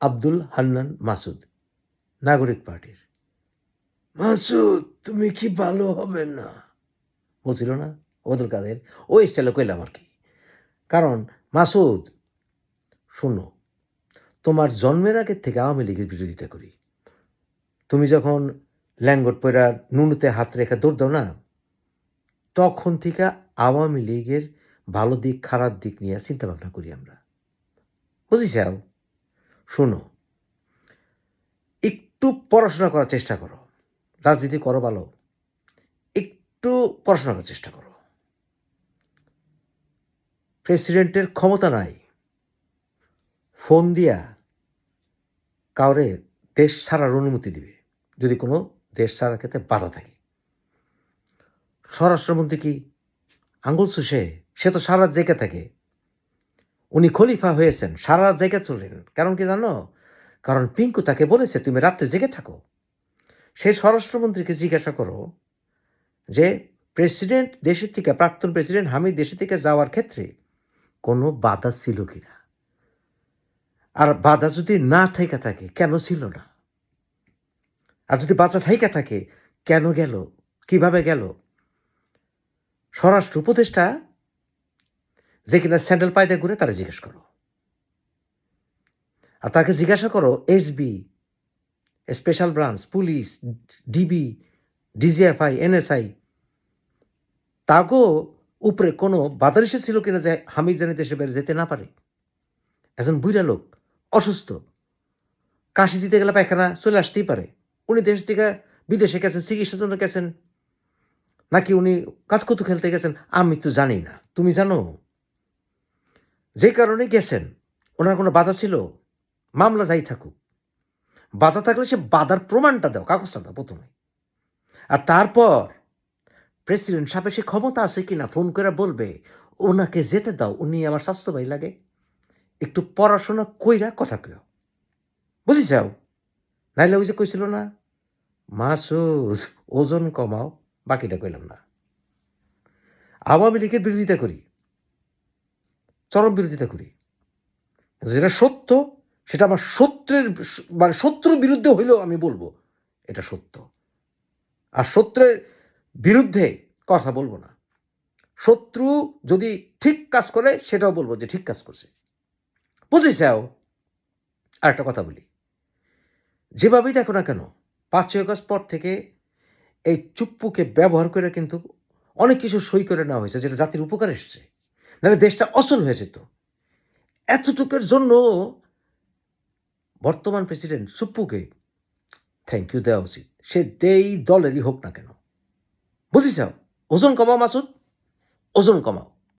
আব্দুল হান্নান মাসুদ, নাগরিক পার্টির। মাসুদ, তুমি কি ভালো হবে না? বলছিল না ওদুল কাদের। ওই স্টাইলে কইলাম আর কি। কারণ, মাসুদ, শোনো, তোমার জন্মের আগের থেকে আওয়ামী লীগের বিরোধিতা করি। তুমি যখন ল্যাঙ্গট পয়রা নুনুতে হাত রেখে দৌড় দাও না, তখন থেকে আওয়ামী লীগের ভালো দিক, খারাপ দিক নিয়ে চিন্তা ভাবনা করি আমরা। বুঝিসাও শোনো, একটু পড়াশোনা করার চেষ্টা করো। রাজনীতি করো ভালো, একটু পড়াশোনা করার চেষ্টা করো। প্রেসিডেন্টের ক্ষমতা নাই, ফোন দিয়া কাউরে দেশ ছাড়ার অনুমতি দিবে, যদি কোনো দেশ ছাড়ার ক্ষেত্রে বাধা থাকে। স্বরাষ্ট্রমন্ত্রী কি আঙ্গুল সুষে সে তো সারা জায়গা থাকে উনি খলিফা হয়েছেন, সারা রাত জেগে চলেন কারণ কি জানো? কারণ পিঙ্কু তাকে বলেছে, তুমি রাত্রে জেগে থাকো। সেই স্বরাষ্ট্রমন্ত্রীকে জিজ্ঞাসা করো যে, প্রেসিডেন্ট দেশের থেকে, প্রাক্তন প্রেসিডেন্ট হামিদ দেশের থেকে যাওয়ার ক্ষেত্রে কোনো বাধা ছিল কি না? আর বাধা যদি না থেকে থাকে, কেন ছিল না? আর যদি বাধা থেকে থাকে, কেন গেল? কীভাবে গেল? স্বরাষ্ট্র উপদেষ্টা যে কিনা স্যান্ডেল পায়দা ঘুরে তারা জিজ্ঞেস করো। আর তাকে জিজ্ঞাসা করো, SB, special branch, police, DB, DGFI, NSI তাকেও উপরে কোনো নিষেধ ছিল কিনা যে হামিদ জানি দেশে বেড়ে যেতে না পারে? একজন বুড়া লোক, অসুস্থ, কাশি দিতে গেলে পায়খানা চলে আসতেই পারে। উনি দেশ থেকে বিদেশে গেছেন, চিকিৎসার জন্য গেছেন, নাকি উনি কাজকতু খেলতে গেছেন? আমি তো জানি না। তুমি জানো? যে কারণে গেছেন, ওনার কোনো বাধা ছিল? মামলা যাই থাকুক। বাধা থাকলে সে বাধার প্রমাণটা দাও, কাগজটা দাও প্রথমে। আর তারপর প্রেসিডেন্ট সাহেব সে ক্ষমতা আছে কি না ফোন করে বলবে, ওনাকে যেতে দাও, উনি আমার স্বাস্থ্য ভাই লাগে। একটু পড়াশোনা কইরা কথা কেউ বুঝিসাও নাইলে ওই যে কইছিল না, মাসুদ, ওজন কমাও, বাকিটা কইলাম না। আওয়ামী লীগের বিরোধিতা করি। চরম বিরোধিতা করি। যেটা সত্য, সেটা আমার সত্যের মানে শত্রুর বিরুদ্ধে হইলেও আমি বলব, এটা সত্য। আর সত্যের বিরুদ্ধে কথা বলব না। শত্রু যদি ঠিক কাজ করে, সেটাও বলব যে ঠিক কাজ করছে। বুঝেছাও আর একটা কথা বলি। যেভাবেই দেখো না কেন, পাঁচই আগস্ট পর থেকে এই চুপ্পুকে ব্যবহার করে কিন্তু অনেক কিছু সই করে নেওয়া হয়েছে, যেটা জাতির উপকার এসছে। নাহলে দেশটা অচল হয়ে যেত। এতটুকের জন্য বর্তমান প্রেসিডেন্ট সুপ্পুকে থ্যাংক ইউ দেওয়া উচিত। সে দেই দলেরই হোক না কেন। বুঝিস ওজন কমাও মাসুদ। ওজন কমাও।